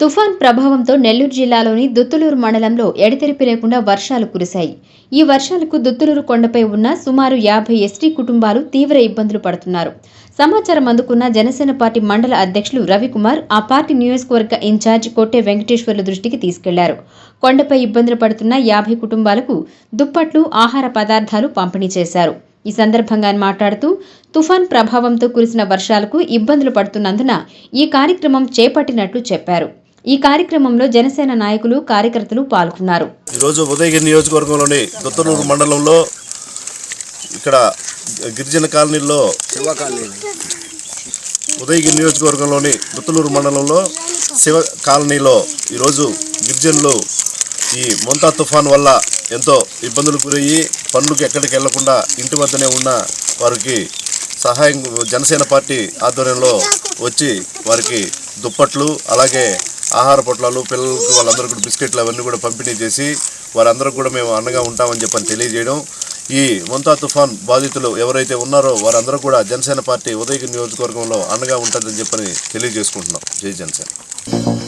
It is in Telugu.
తుఫాన్ ప్రభావంతో నెల్లూరు జిల్లాలోని దుత్తులూరు మండలంలో ఎడతెరిపి లేకుండా వర్షాలు కురిశాయి. ఈ వర్షాలకు దుత్తులూరు కొండపై ఉన్న సుమారు యాభై ఎస్టీ కుటుంబాలు తీవ్ర ఇబ్బందులు పడుతున్నారు. సమాచారం అందుకున్న జనసేన పార్టీ మండల అధ్యక్షులు రవికుమార్ ఆ పార్టీ నియోజకవర్గ ఇన్ఛార్జ్ కొట్టే వెంకటేశ్వర్ల దృష్టికి తీసుకెళ్ళారు. కొండపై ఇబ్బందులు పడుతున్న యాభై కుటుంబాలకు దుప్పట్లు ఆహార పదార్థాలు పంపిణీ చేశారు. ఈ సందర్భంగా మాట్లాడుతూ తుఫాన్ ప్రభావంతో కురిసిన వర్షాలకు ఇబ్బందులు పడుతున్నందున ఈ కార్యక్రమం చేపట్టినట్లు చెప్పారు. ఈ కార్యక్రమంలో జనసేన నాయకులు కార్యకర్తలు పాల్గొన్నారు. ఈరోజు ఉదయగిరి నియోజకవర్గంలోని దొత్తలూరు మండలంలో ఇక్కడ గిరిజన కాలనీలో ఉదయగిరి నియోజకవర్గంలోని దొత్తలూరు మండలంలో శివ కాలనీలో ఈరోజు గిరిజనులు ఈ మొంతా తుఫాన్ వల్ల ఎంతో ఇబ్బందులు గురయ్యి పనులకు ఎక్కడికి వెళ్ళకుండా ఇంటి వద్దనే ఉన్న వారికి సహాయం జనసేన పార్టీ ఆధ్వర్యంలో వచ్చి వారికి దుప్పట్లు అలాగే ఆహార పొట్లాలు పిల్లలకు వాళ్ళందరూ కూడా బిస్కెట్లు అవన్నీ కూడా పంపిణీ చేసి వారందరూ కూడా మేము అండగా ఉంటామని చెప్పని తెలియజేయడం. ఈ మొంతా తుఫాన్ బాధితులు ఎవరైతే ఉన్నారో వారందరూ కూడా జనసేన పార్టీ ఉదయగిరి నియోజకవర్గంలో అండగా ఉంటుందని చెప్పని తెలియజేసుకుంటున్నాం. జై జనసేన.